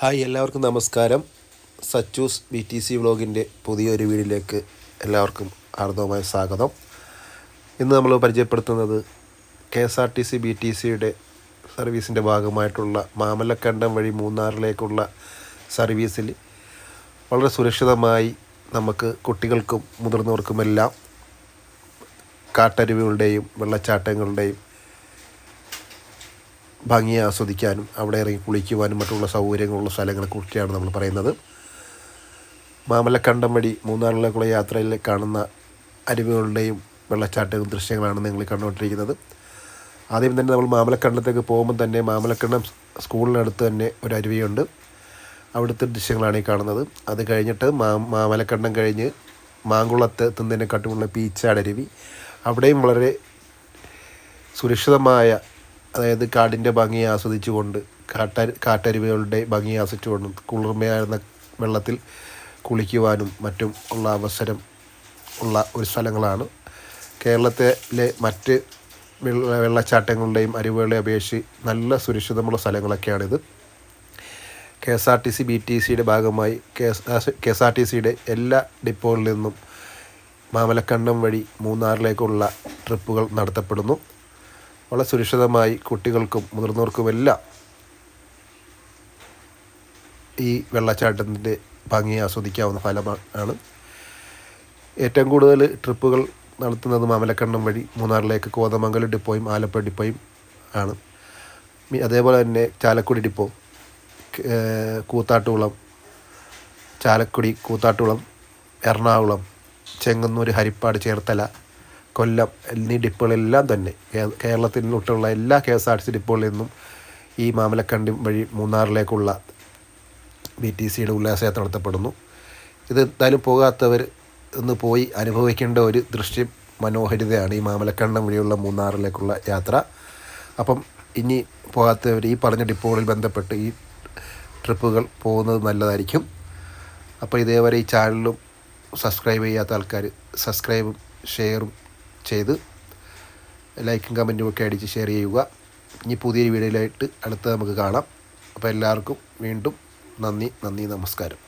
Hi എല്ലാവർക്കും നമസ്കാരം. Sachus B T C വ്ളോഗിന്റെ പുതിയൊരു വീഡിയോയിലേക്ക് എല്ലാവർക്കും ഹാർദവമായ സ്വാഗതം. ഇന്ന് നമ്മൾ പരിചയപ്പെടുത്തുന്നത് K S R T C B T സിയുടെ സർവീസിന്റെ ഭാഗമായിട്ടുള്ള മാമല്ലക്കണ്ടം വഴി മൂന്നാറിലേക്കുള്ള സർവീസിൽ വളരെ സുരക്ഷിതമായി നമുക്ക് കുട്ടികൾക്കും മുതിർന്നവർക്കുമെല്ലാം കാട്ടരുവികളുടെയും വെള്ളച്ചാട്ടങ്ങളുടെയും ഭംഗിയെ ആസ്വദിക്കാനും അവിടെ ഇറങ്ങി കുളിക്കുവാനും മറ്റുള്ള സൗകര്യങ്ങളുള്ള സ്ഥലങ്ങളെക്കുറിച്ചാണ് നമ്മൾ പറയുന്നത്. മാമലക്കണ്ടം വഴി മൂന്നാറിലേക്കുള്ള യാത്രയിൽ കാണുന്ന അരുവികളുടെയും വെള്ളച്ചാട്ടവും ദൃശ്യങ്ങളാണ് നിങ്ങൾ കണ്ടുകൊണ്ടിരിക്കുന്നത്. ആദ്യം തന്നെ നമ്മൾ മാമലക്കണ്ടത്തേക്ക് പോകുമ്പോൾ തന്നെ മാമലക്കണ്ടം സ്കൂളിനടുത്ത് തന്നെ ഒരു അരുവിയുണ്ട്. അവിടുത്തെ ദൃശ്യങ്ങളാണ് ഈ കാണുന്നത്. അത് കഴിഞ്ഞിട്ട് മാ മാമലക്കണ്ടം കഴിഞ്ഞ് മാങ്കുളത്ത് എത്തുന്നതിനെ കാട്ടുമുള്ള പീച്ചാടരുവി. അവിടെയും വളരെ സുരക്ഷിതമായ അതായത് കാടിന്റെ ഭംഗി ആസ്വദിച്ചുകൊണ്ട് കാട്ട കാട്ടരുവികളുടെ ഭംഗി ആസ്വദിച്ചുകൊണ്ടും കുളിർമയായിരുന്ന വെള്ളത്തിൽ കുളിക്കുവാനും മറ്റും ഉള്ള അവസരം ഉള്ള ഒരു സ്ഥലങ്ങളാണ്. കേരളത്തിലെ മറ്റ് വെള്ള വെള്ളച്ചാട്ടങ്ങളുടെയും അരുവികളെ അപേക്ഷിച്ച് നല്ല സുരക്ഷിതമുള്ള സ്ഥലങ്ങളൊക്കെയാണിത്. K S R T C B T സിയുടെ ഭാഗമായി കെ എസ് ആർ ടി സിയുടെ എല്ലാ ഡിപ്പോകളിൽ നിന്നും മാമലക്കണ്ടം വഴി മൂന്നാറിലേക്കുള്ള ട്രിപ്പുകൾ നടത്തപ്പെടുന്നു. വളരെ സുരക്ഷിതമായി കുട്ടികൾക്കും മുതിർന്നവർക്കുമെല്ലാം ഈ വെള്ളച്ചാട്ടത്തിന്റെ ഭംഗി ആസ്വദിക്കാവുന്ന ഫലമാണ്. ഏറ്റവും കൂടുതൽ ട്രിപ്പുകൾ നടത്തുന്നത് മാമലക്കണ്ണം വഴി മൂന്നാറിലേക്ക് കോതമംഗലം ഡിപ്പോയും ആലപ്പുഴ ഡിപ്പോയും ആണ്. അതേപോലെ തന്നെ ചാലക്കുടി ഡിപ്പോ കൂത്താട്ടുകുളം ചാലക്കുടി കൂത്താട്ടുകുളം എറണാകുളം ചെങ്ങന്നൂർ ഹരിപ്പാട് ചേർത്തല കൊല്ലം എന്നീ ഡിപ്പുകളെല്ലാം തന്നെ. കേരളത്തിലൊട്ടുള്ള എല്ലാ K S R T C ഡിപ്പുകളിൽ നിന്നും ഈ മാമലക്കണ്ടി വഴി മൂന്നാറിലേക്കുള്ള ബി ടി സിയുടെ ഉല്ലാസയാത്ര നടത്തപ്പെടുന്നു. ഇത് എന്തായാലും പോകാത്തവർ ഒന്ന് പോയി അനുഭവിക്കേണ്ട ഒരു ദൃശ്യ മനോഹരിതയാണ് ഈ മാമലക്കണ്ടം വഴിയുള്ള മൂന്നാറിലേക്കുള്ള യാത്ര. അപ്പം ഇനി പോകാത്തവർ ഈ പറഞ്ഞ ഡിപ്പോകളിൽ ബന്ധപ്പെട്ട് ഈ ട്രിപ്പുകൾ പോകുന്നത് നല്ലതായിരിക്കും. അപ്പോൾ ഇതേവരെ ഈ ചാനലും സബ്സ്ക്രൈബ് ചെയ്യാത്ത ആൾക്കാർ സബ്സ്ക്രൈബും ഷെയറും ചെയ്ത് ലൈക്കും കമന്റും ഒക്കെ അടിച്ച് ഷെയർ ചെയ്യുക. ഇനി പുതിയൊരു വീഡിയോയിലായിട്ട് അടുത്ത നമുക്ക് കാണാം. അപ്പോൾ എല്ലാവർക്കും വീണ്ടും നന്ദി നന്ദി നമസ്കാരം.